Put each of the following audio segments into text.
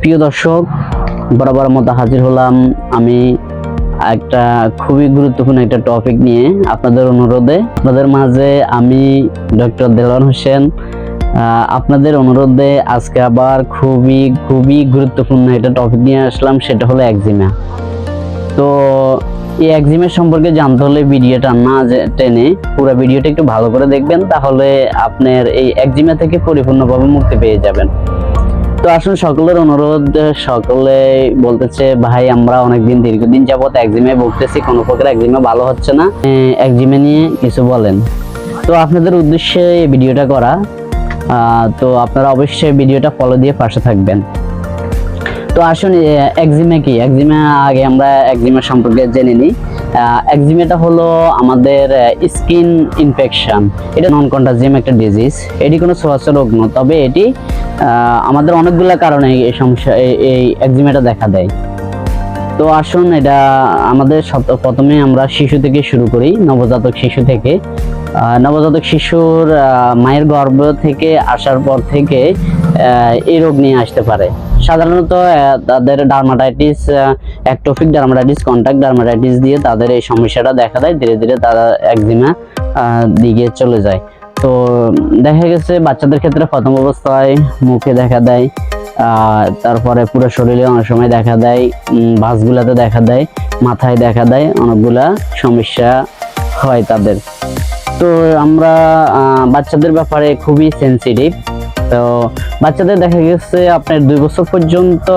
প্রিয় দর্শক, বরাবর মতো হাজির হলাম আমি একটা খুবই গুরুত্বপূর্ণ একটা টপিক নিয়ে আপনাদের অনুরোধে। আপনাদের মাঝে আমি ডক্টর দেলোয়ার হোসেন আপনাদের অনুরোধে আজকে আবার খুবই খুবই গুরুত্বপূর্ণ একটা টপিক নিয়ে আসলাম, সেটা হলো একজিমা তো এই একজিমের সম্পর্কে জানতে হলে ভিডিওটা না টেনে পুরো ভিডিওটা একটু ভালো করে দেখবেন, তাহলে আপনার এই একজিমা থেকে পরিপূর্ণভাবে মুক্তি পেয়ে যাবেন। তো আসুন সকলের অনুরোধ সকলে বলতেছে, ভাই, আমরা অনেকদিন, দীর্ঘদিন যাবত একজিমে ভুগতেছি, কোনো প্রকার একজিমে ভালো হচ্ছে না। একজিমে নিয়ে কিছু বলেন। তো আপনাদের উদ্দেশ্যে এই ভিডিওটা করা তো আপনারা অবশ্যই ভিডিওটা ফলো দিয়ে পাশে থাকবেন। তো আসুন একজিমা কি? একজিমা আগে আমরা একজিমা সম্পর্কে জেনে নিই। একজিমেটা হলো আমাদের স্কিন ইনফেকশন। এটা নন কন্টাজিয়াম একটা ডিজিজ এটি কোনো ছোঁয়াচে রোগ নয়, তবে এটি আমাদের অনেকগুলো কারণে এই সমস্যা, এই- একজিমাটা দেখা দেয়। তো আসুন, এটা আমাদের প্রথমে আমরা শিশু থেকে শুরু করি, নবজাতক শিশু থেকে। নবজাতক শিশুর মায়ের গর্ভ থেকে আসার পর থেকে এই রোগ নিয়ে আসতে পারে। সাধারণত তাদের dermatitis atopic dermatitis, contact dermatitis দিয়ে তাদের এই সমস্যাটা দেখা দেয়। ধীরে ধীরে তারা একজিমা দিকে চলে যায়। তো দেখা গেছে বাচ্চাদের ক্ষেত্রে প্রথম অবস্থায় মুখে দেখা দেয় তারপরে পুরো শরীরে অনেক সময় দেখা দেয় ভাঁজগুলাতে দেখা দেয়, মাথায় দেখা দেয়, অনেকগুলা সমস্যা হয় তাদের। তো আমরা বাচ্চাদের ব্যাপারে খুবই সেনসিটিভ তো বাচ্চাদের দেখা গেছে আপনার দুই বছর পর্যন্ত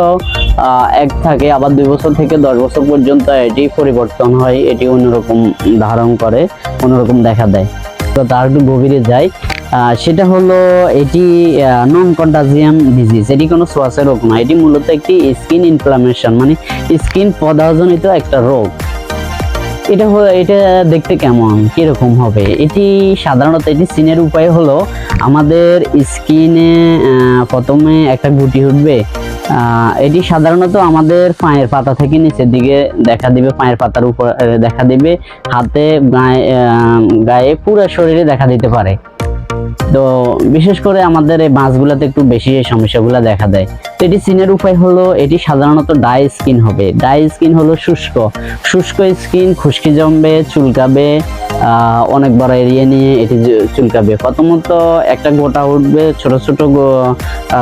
এক থাকে, আবার দুই বছর থেকে দশ বছর পর্যন্ত এটি পরিবর্তন হয়, এটি অন্যরকম ধারণ করে, অন্যরকম দেখা দেয়। তার একটু গভীরে যাই। সেটা হলো এটি নন কন্টাজিয়াম ডিজিজ এটি কোনো শ্বাসে রোগ নয় এটি মূলত একটি স্কিন ইনফ্লামেশন মানে স্কিন পদাজনিত একটা রোগ। এটা হলো, এটা দেখতে কেমন? কীরকম হবে? এটি সাধারণত, এটি সিনের উপায় হলো, আমাদের স্কিনে প্রথমে একটা গুটি উঠবে। এটি সাধারণত আমাদের পায়ের পাতা থেকে নিচের দিকে দেখা দিবে, পায়ের পাতার উপর দেখা দিবে। হাতে, গায়ে গায়ে পুরো শরীরে দেখা দিতে পারে। তো বিশেষ করে আমাদের এই মাছগুলোতে একটু বেশি এই সমস্যাগুলো দেখা দেয়। তো এটি সিনের উপায় হলো, এটি সাধারণত ডাই স্কিন হবে। ডাই স্কিন হলো শুষ্ক। শুষ্ক স্কিন খুশকি জমবে, চুলকাবে অনেক বড় এরিয়া নিয়ে এটি চুলকাবে। প্রথমত একটা গোটা উঠবে, ছোট ছোট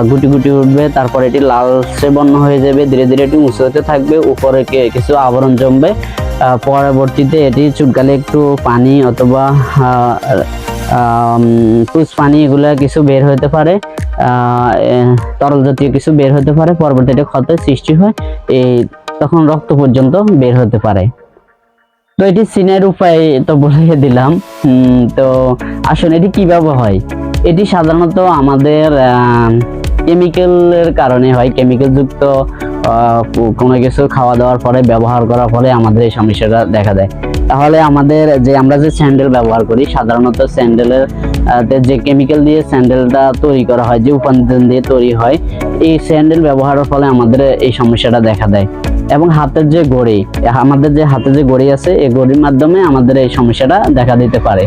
গুটি গুটি উঠবে, তারপর এটি লালচে বন্য হয়ে যাবে, ধীরে ধীরে এটি উঁচু হতে থাকবে, উপরে কিছু আবরণ জমবে। পরবর্তীতে এটি চুলকালে একটু পানি অথবা পুষ পানি এগুলা কিছু বের হতে পারে তরল জাতীয় কিছু বের হতে পারে পরবর্তীতে ক্ষতের সৃষ্টি হয় এই তখন রক্ত পর্যন্ত বের হতে পারে। তো এটি সিনের উপায় তো বলে দিলাম। তো আসলে এটি কীভাবে হয়? এটি সাধারণত আমাদের কেমিক্যালের কারণে হয়। কেমিক্যাল যুক্ত আহ, কোনো কিছু খাওয়া দাওয়ার পরে ব্যবহার করার ফলে আমাদের এই সমস্যাটা দেখা দেয়। তাহলে আমাদের যে আমরা যে স্যান্ডেল ব্যবহার করি, সাধারণত স্যান্ডেলের যে কেমিক্যাল দিয়ে স্যান্ডেলটা তৈরি করা হয়, যে উপাদান দিয়ে তৈরি হয়, এই স্যান্ডেল ব্যবহারের ফলে আমাদের এই সমস্যাটা দেখা দেয়। এবং হাতের যে গড়ি আমাদের যে হাতে যে গড়ি আছে, এই গড়ির মাধ্যমে আমাদের এই সমস্যাটা দেখা দিতে পারে।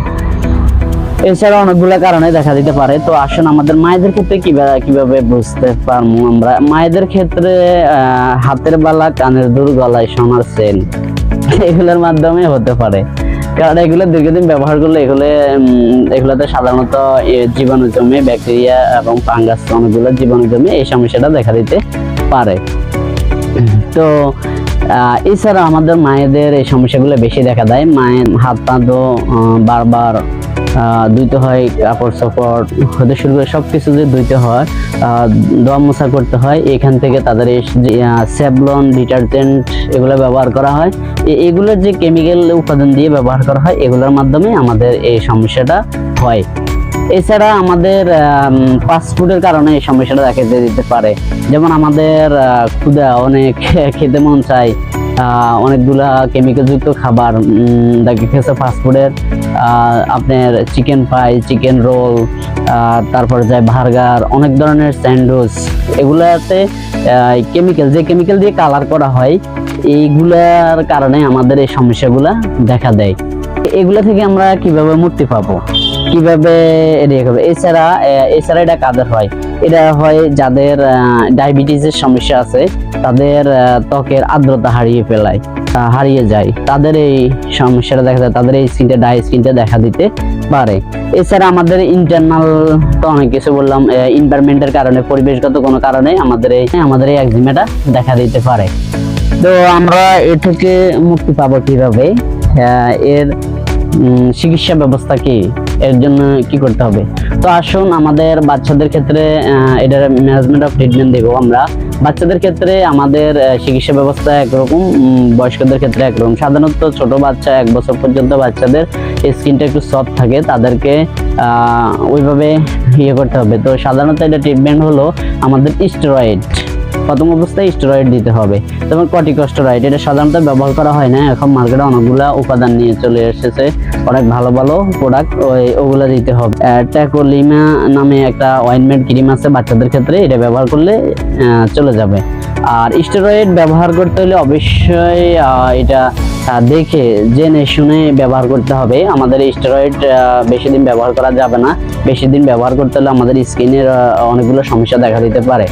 এছাড়া অনেকগুলো কারণে দেখা দিতে পারে। তো আসুন আমাদের মায়েদের ক্ষেত্রে কীভাবে কীভাবে বুঝতে পারব আমরা? মায়েদের ক্ষেত্রে হাতের বালা, কানের দুল, গলায় সোনার সেল এগুলোর মাধ্যমে হতে পারে। কারণ এগুলো দীর্ঘদিন ব্যবহার করলে এগুলো এগুলোতে সাধারণত জীবাণু জমে ব্যাকটেরিয়া এবং ফাঙ্গাস অনেকগুলো জীবাণু জমে এই সমস্যাটা দেখা দিতে পারে। তো এছাড়া আমাদের মায়েদের এই সমস্যাগুলো বেশি দেখা দেয়। মায়ের হাত পা তো বারবার ধুইতে হয় কাপড় চাপড় হতে শুরু করে সব কিছু যে ধুইতে হয় ধোয়া মোছা করতে হয়, এখান থেকে তাদের স্যাবলন ডিটারজেন্ট এগুলো ব্যবহার করা হয়। এগুলোর যে কেমিক্যাল উপাদান দিয়ে ব্যবহার করা হয়, এগুলোর মাধ্যমে আমাদের এই সমস্যাটা হয়। এছাড়া আমাদের ফাস্টফুডের কারণে এই সমস্যাটা দেখা দিতে পারে। যেমন আমাদের ক্ষুদা, অনেক খেতে মন চায় অনেকগুলা কেমিক্যাল যুক্ত খাবার দেখা গেছে ফাস্টফুডের আপনার চিকেন ফ্রাই চিকেন রোল তারপর যায় ভার্গার অনেক ধরনের স্যান্ডউইচ এগুলাতে কেমিক্যাল যে কেমিক্যাল দিয়ে কালার করা হয়, এইগুলার কারণে আমাদের এই সমস্যাগুলা দেখা দেয়। এগুলা থেকে আমরা কীভাবে মুক্তি পাবো? কীভাবে এড়িয়ে এছাড়া এছাড়া এটা কাদের হয়? এটা হয় যাদের ডায়াবেটিসের সমস্যা আছে তাদের ত্বকের আর্দ্রতা হারিয়ে ফেলায় হারিয়ে যায়। তাদের এই সমস্যাটা দেখা যায় তাদের এই স্কিনটা ডাই স্কিনটা দেখা দিতে পারে। এছাড়া আমাদের ইন্টারনাল তো অনেক কিছু বললাম এনভায়রনমেন্টের কারণে পরিবেশগত কোনো কারণে আমাদের এই আমাদের এই একজিমাটা দেখা দিতে পারে। তো আমরা এ থেকে মুক্তি পাবো কীভাবে? আহ, এর চিকিৎসা ব্যবস্থা কি? এর জন্য কি করতে হবে? তো আসুন আমাদের বাচ্চাদের ক্ষেত্রে এটার ম্যানেজমেন্ট অফ ট্রিটমেন্ট দেবো আমরা। বাচ্চাদের ক্ষেত্রে আমাদের চিকিৎসা ব্যবস্থা একরকম বয়স্কদের ক্ষেত্রে একরকম। সাধারণত ছোট বাচ্চা, এক বছর পর্যন্ত বাচ্চাদের স্কিনটা একটু সফট থাকে, তাদেরকে ওইভাবে ইয়ে করতে হবে। তো সাধারণত এটা ট্রিটমেন্ট হলো আমাদের স্টেরয়েড প্রথম অবস্থায় স্টেরয়েড দিতে হবে। যেমন কটিকস্টেরয়েড এটা সাধারণত ব্যবহার করা হয় না। এখন মার্কেটে অনেকগুলা উপাদান নিয়ে চলে এসেছে। অনেক ভালো ভালো প্রোডাক্ট ওই ওগুলো দিতে হবে। ট্যাকোলিমা নামে একটা অয়েনমেন্ট ক্রিম আছে বাচ্চাদের ক্ষেত্রে, এটা ব্যবহার করলে চলে যাবে। আর স্টেরয়েড ব্যবহার করতে হলে অবশ্যই এটা দেখে, জেনে, শুনে ব্যবহার করতে হবে। আমাদের স্টেরয়েড বেশি দিন ব্যবহার করা যাবে না। বেশি দিন ব্যবহার করতে হলে আমাদের স্কিনের অনেকগুলো সমস্যা দেখা দিতে পারে।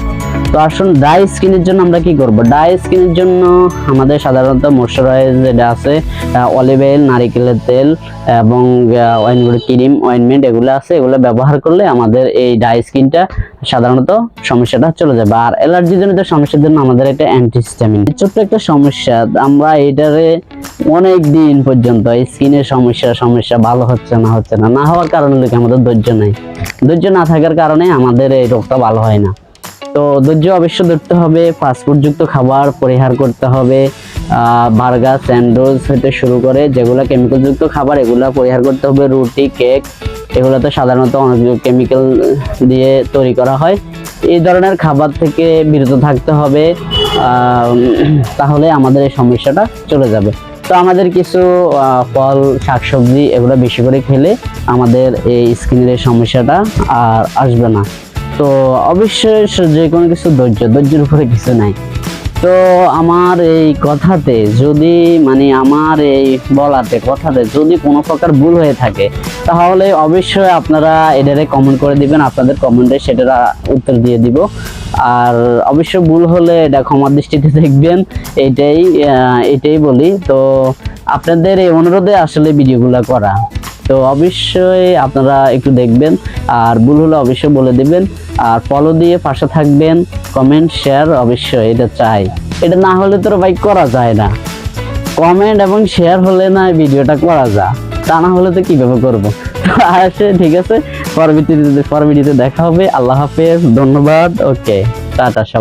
তো আসুন ড্রাই স্কিনের জন্য আমরা কি করব? ড্রাই স্কিনের জন্য আমাদের সাধারণত ময়শ্চারাইজ যেটা আছে অলিভ অয়েল নারিকেলের তেল এবং অয়েনগুলো ক্রিম অয়েনমেন্ট এগুলো আছে। এগুলো ব্যবহার করলে আমাদের এই ড্রাই স্কিনটা সাধারণত সমস্যাটা চলে যাবে। আর অ্যালার্জি জনিত সমস্যার জন্য আমাদের একটা অ্যান্টিহিস্টামিন ছোট্ট একটা সমস্যা, আমরা এটারে অনেক দিন পর্যন্ত এই স্কিনের সমস্যা সমস্যা ভালো হচ্ছে না হচ্ছে না না হওয়ার কারণে লোকে আমাদের ধৈর্য নেই। ধৈর্য না থাকার কারণে আমাদের এই রোগটা ভালো হয় না। তো ধৈর্য অবশ্য ধরতে হবে ফাস্টফুডযুক্ত খাবার পরিহার করতে হবে বার্গার, স্যান্ডউইচ হতে শুরু করে যেগুলো কেমিক্যালযুক্ত খাবার এগুলো পরিহার করতে হবে, রুটি কেক এগুলো তো সাধারণত অনেক কেমিক্যাল দিয়ে তৈরি করা হয়। এই ধরনের খাবার থেকে বিরত থাকতে হবে তাহলে আমাদের এই সমস্যাটা চলে যাবে। তো আমাদের কিছু ফল, শাকসবজি এগুলো বেশি করে খেলে আমাদের এই স্কিনের এই সমস্যাটা আর আসবে না। তো অবশ্যই যে কোনো কিছু ধৈর্য, ধৈর্যের উপরে কিছু নাই। তো আমার এই কথাতে যদি মানে আমার এই বলাতে কথাতে যদি কোনো প্রকার ভুল হয়ে থাকে, তাহলে অবশ্যই আপনারা এটারে কমেন্ট করে দিবেন, আপনাদের কমেন্টে সেটার উত্তর দিয়ে দিব। আর অবশ্য ভুল হলে এটা ক্ষমার দৃষ্টিতে দেখবেন, এটাই এটাই বলি। তো আপনাদের এই অনুরোধে আসলে ভিডিওগুলো করা। তো অবশ্যই আপনারা একটু দেখবেন, আর ভুল হলে অবশ্যই বলে দিবেন, আর ফলো দিয়ে পাশে থাকবেন কমেন্ট শেয়ার অবশ্যই এটা চাই। এটা না হলে তো ভাই করা যায় না। কমেন্ট এবং শেয়ার হলে না ভিডিওটা করা যায়। তা না হলে তো কীভাবে করব? আসে ঠিক আছে। পরবর্তীতে পরবর্তীতে দেখা হবে। আল্লাহ হাফেজ। ধন্যবাদ। ওকে টাটা, সবাই।